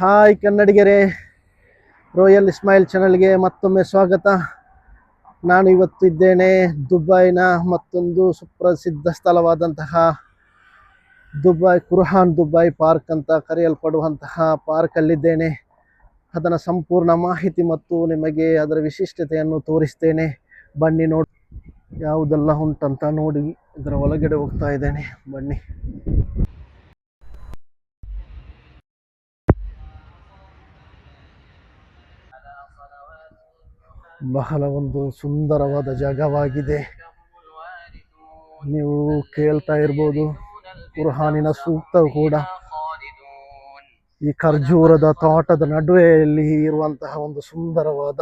Hi ಕನ್ನಡಿಗರೇ royal Ismail ಚಾನಲ್ಗೆ ಮತ್ತೊಮ್ಮೆ ಸ್ವಾಗತ. ನಾನು ಇವತ್ತು ಇದ್ದೇನೆ ದುಬೈನ ಮತ್ತೊಂದು ಸುಪ್ರಸಿದ್ಧ ಸ್ಥಳವಾದಂತಹ ದುಬೈ, ಕುರ್ಹಾನ್ ದುಬೈ ಪಾರ್ಕ್ ಅಂತ ಕರೆಯಲ್ಪಡುವಂತಹ ಪಾರ್ಕಲ್ಲಿದ್ದೇನೆ ಅದರ ಸಂಪೂರ್ಣ ಮಾಹಿತಿ ಮತ್ತು ನಿಮಗೆ ಅದರ ವಿಶಿಷ್ಟತೆಯನ್ನು ತೋರಿಸ್ತೇನೆ. ಬನ್ನಿ ನೋಡಿ, ಯಾವುದೆಲ್ಲ ಉಂಟಂತ ನೋಡಿ ಇದರ ಒಳಗಡೆ ಹೋಗ್ತಾ ಇದ್ದೇನೆ. ಬನ್ನಿ. ಬಹಳ ಒಂದು ಸುಂದರವಾದ ಜಾಗವಾಗಿದೆ. ನೀವು ಕೇಳ್ತಾ ಇರ್ಬೋದು, ಕುರ್ಹಾನಿನ ಸೂಕ್ತ ಕೂಡ. ಈ ಖರ್ಜೂರದ ತೋಟದ ನಡುವೆಯಲ್ಲಿ ಇರುವಂತಹ ಒಂದು ಸುಂದರವಾದ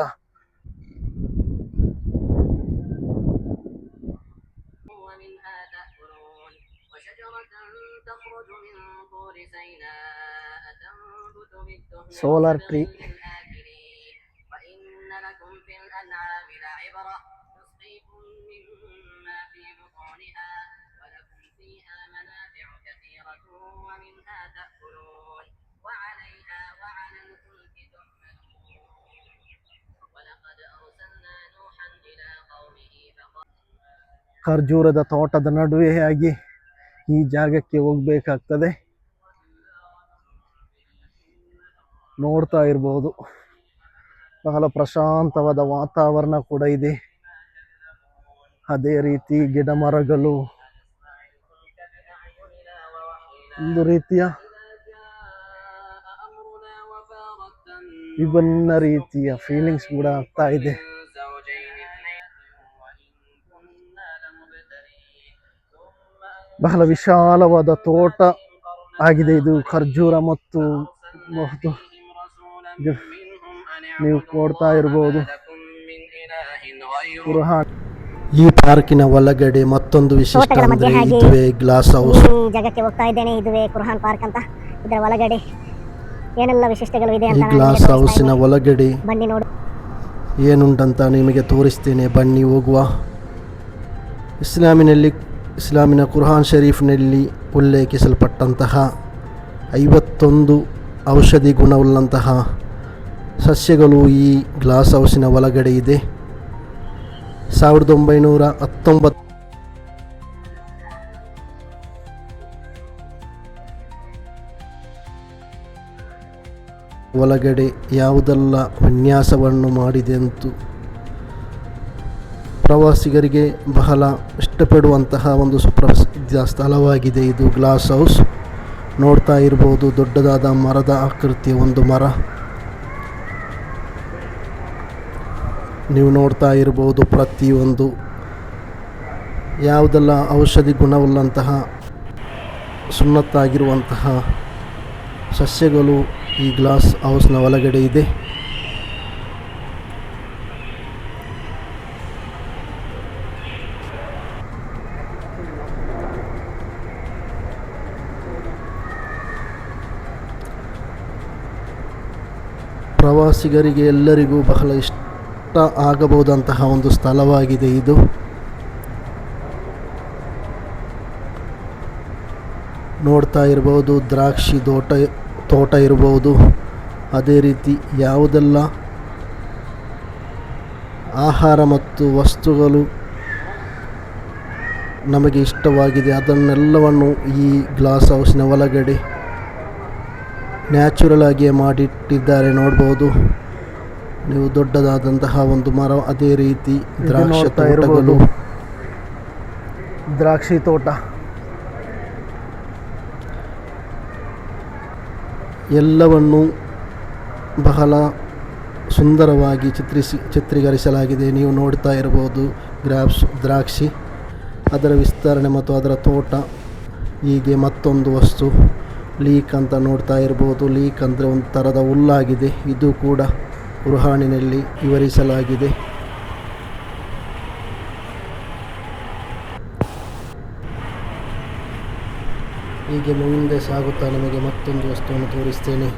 ಸೋಲಾರ್ ಟ್ರೀ. ومنها تأكلون وعليها وعلى الفلك تحملون ولقد أرسلنا نوحا إلى قومه فقال ಖರ್ಜೂರದ ತೋಟದ ನಡುವೆಯಾಗಿ ಈ ಜಾಗಕ್ಕೆ ಹೋಗ್ಬೇಕಾಗ್ತದೆ ನೋಡ್ತಾ ಇರ್ಬೋದು ಬಹಳ ಪ್ರಶಾಂತವಾದ ವಾತಾವರಣ ಕೂಡ ಇದೆ ಅದೇ ರೀತಿ ಗಿಡ ಮರಗಳು ಒಂದು ರೀತಿಯ ವಿಭಿನ್ನ ರೀತಿಯ ಫೀಲಿಂಗ್ಸ್ ಕೂಡ ಆಗ್ತಾ ಇದೆ. ಬಹಳ ವಿಶಾಲವಾದ ತೋಟ ಆಗಿದೆ ಇದು. ಖರ್ಜೂರ ಮತ್ತು ಬಹುದು ನೀವು ಕೊಡ್ತಾ ಇರ್ಬೋದು. ಪುರಹ ಈ ಪಾರ್ಕಿನ ಒಳಗಡೆ ಮತ್ತೊಂದು ವಿಶಿಷ್ಟ ತೋಟಗಳ ಮಧ್ಯೆ ಅಂದ್ರೆ ಹಾಗೆ ಇದುವೇ ಗ್ಲಾಸ್ ಹೌಸ್ ಈ ಜಾಗಕ್ಕೆ ಹೋಗ್ತಾ ಇದ್ದೇನೆ ಇದುವೇ ಕುರ್ಹಾನ್ ಪಾರ್ಕ್ ಅಂತ. ಇದರ ಒಳಗಡೆ ಏನೆಲ್ಲ ವಿಶಿಷ್ಟಗಳು ಇದೆ ಈ ಅಂತ ನಾನು ಗ್ಲಾಸ್ ನಿಮಗೆ ತೋರಿಸ್ತಾ ಹೌಸಿನ ಇದ್ದೇನೆ. ಒಳಗಡೆ ಬನ್ನಿ ನೋಡು. ಏನುಂಟಂತ ನಿಮಗೆ ತೋರಿಸ್ತೇನೆ. ಬನ್ನಿ ಹೋಗುವ. ಇಸ್ಲಾಮಿನಲ್ಲಿ ಇಸ್ಲಾಮಿನ ಕುರ್ಹಾನ್ ಶರೀಫ್ನಲ್ಲಿ ಉಲ್ಲೇಖಿಸಲ್ಪಟ್ಟಂತಹ ಐವತ್ತೊಂದು ಔಷಧಿ ಗುಣವುಳ್ಳಂತಹ ಸಸ್ಯಗಳು ಈ ಗ್ಲಾಸ್ ಹೌಸಿನ ಒಳಗಡೆ ಇದೆ. ಸಾವಿರದ ಒಂಬೈನೂರ ಹತ್ತೊಂಬತ್ತು. ಒಳಗಡೆ ಯಾವುದೆಲ್ಲ ವಿನ್ಯಾಸವನ್ನು ಮಾಡಿದೆ ಅಂತು ಪ್ರವಾಸಿಗರಿಗೆ ಬಹಳ ಇಷ್ಟಪಡುವಂತಹ ಒಂದು ಸುಪ್ರಸಿದ್ಧ ಸ್ಥಳವಾಗಿದೆ ಇದು ಗ್ಲಾಸ್ ಹೌಸ್. ನೋಡ್ತಾ ಇರ್ಬೋದು ದೊಡ್ಡದಾದ ಮರದ ಆಕೃತಿಯ ಒಂದು ಮರ. ನೀವು ನೋಡ್ತಾ ಇರ್ಬೋದು ಪ್ರತಿಯೊಂದು. ಯಾವುದೆಲ್ಲ ಔಷಧಿ ಗುಣವುಳ್ಳಂತಹ, ಸುನ್ನತ್ತಾಗಿರುವಂತಹ ಸಸ್ಯಗಳು ಈ ಗ್ಲಾಸ್ ಹೌಸ್ನ ಒಳಗಡೆ ಇದೆ. ಪ್ರವಾಸಿಗರಿಗೆ ಎಲ್ಲರಿಗೂ ಬಹಳ ಇಷ್ಟ. ಆಗಬಹುದಂತಹ ಒಂದು ಸ್ಥಳವಾಗಿದೆ ಇದು. ನೋಡ್ತಾ ಇರ್ಬೋದು, ದ್ರಾಕ್ಷಿ ತೋಟ ತೋಟ ಇರ್ಬೋದು. ಅದೇ ರೀತಿ ಯಾವುದೆಲ್ಲ ಆಹಾರ ಮತ್ತು ವಸ್ತುಗಳು ನಮಗೆ ಇಷ್ಟವಾಗಿದೆ, ಅದನ್ನೆಲ್ಲವನ್ನು ಈ ಗ್ಲಾಸ್ ಹೌಸ್ನ ಒಳಗಡೆ ನ್ಯಾಚುರಲ್ ಆಗಿಯೇ ಮಾಡಿಟ್ಟಿದ್ದಾರೆ ನೋಡ್ಬೋದು. ನೀವು ದೊಡ್ಡದಾದಂತಹ ಒಂದು ಮರ ಅದೇ ರೀತಿ ದ್ರಾಕ್ಷಿ ತೋಟಗಳು. ದ್ರಾಕ್ಷಿ ತೋಟ. ಎಲ್ಲವನ್ನು ಬಹಳ ಸುಂದರವಾಗಿ ಚಿತ್ರಿಸಿ ಚಿತ್ರೀಕರಿಸಲಾಗಿದೆ. ನೀವು ನೋಡ್ತಾ ಇರಬಹುದು ಗ್ರಾಪ್ಸ್ ದ್ರಾಕ್ಷಿ. ಅದರ ವಿಸ್ತರಣೆ ಮತ್ತು ಅದರ ತೋಟ. ಹೀಗೆ ಮತ್ತೊಂದು ವಸ್ತು ಲೀಕ್ ಅಂತ ನೋಡ್ತಾ ಇರ್ಬೋದು. ಲೀಕ್ ಅಂದರೆ ಒಂದು ಥರದ ಹುಲ್ಲಾಗಿದೆ. ಇದು ಕೂಡ ಕುರ್ಹಾನಿನಲ್ಲಿ ವಿವರಿಸಲಾಗಿದೆ. ಹೀಗೆ ಮುಂದೆ ಸಾಗುತ್ತಾ ನಿಮಗೆ ಮತ್ತೊಂದು ವಸ್ತುವನ್ನು ತೋರಿಸ್ತೇನೆ.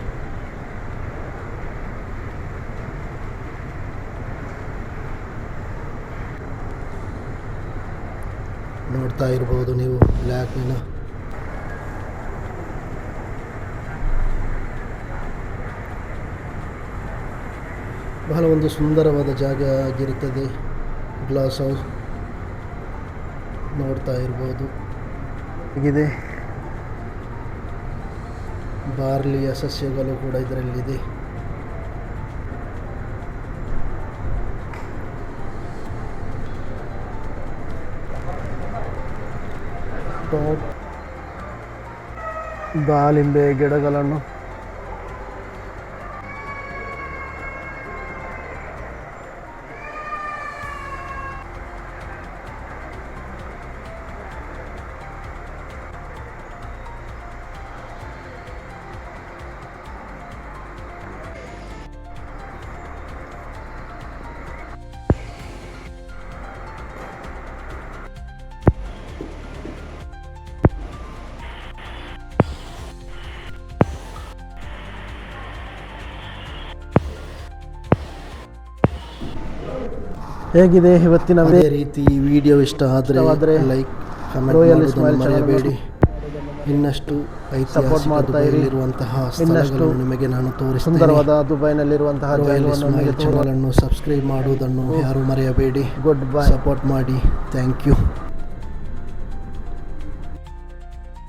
ನೋಡ್ತಾ ಇರ್ಬೋದು ನೀವು ಬ್ಲ್ಯಾಕ್ನ ಬಹಳ ಒಂದು ಸುಂದರವಾದ ಜಾಗ ಆಗಿರುತ್ತದೆ. ಗ್ಲಾಸ್ ಹೌಸ್ ನೋಡ್ತಾ ಇರ್ಬೋದು. ಹೀಗಿದೆ. ಬಾರ್ಲಿಯ ಸಸ್ಯಗಳು ಕೂಡ ಇದರಲ್ಲಿದೆ. ದಾಳಿಂಬೆ ಗಿಡಗಳನ್ನು ಹೇಗಿದೆ ಇವತ್ತಿನ ಅದೇ ರೀತಿ ವಿಡಿಯೋ ಇಷ್ಟ ಆದರೆ ಆದರೆ ಲೈಕ್ ಕಮೆಂಟ್ ಮರೆಯಬೇಡಿ. ಇನ್ನಷ್ಟು ಸಪೋರ್ಟ್ ಮಾಡ್ತಾ ಇರಿ. ಇರುವಂತಹ ಇನ್ನಷ್ಟು ನಿಮಗೆ ನಾನು ತೋರಿಸ ಸುಂದರವಾದ ದುಬೈನಲ್ಲಿರುವಂತಹ ಜಾಗವನ್ನು ನಿಮಗೆ ತೋರ ಚಾನಲ್ ಅನ್ನು ಸಬ್ಸ್ಕ್ರೈಬ್ ಮಾಡುವುದನ್ನು ಯಾರು ಮರೆಯಬೇಡಿ. ಗುಡ್ ಬೈ ಸಪೋರ್ಟ್ ಮಾಡಿ. Thank you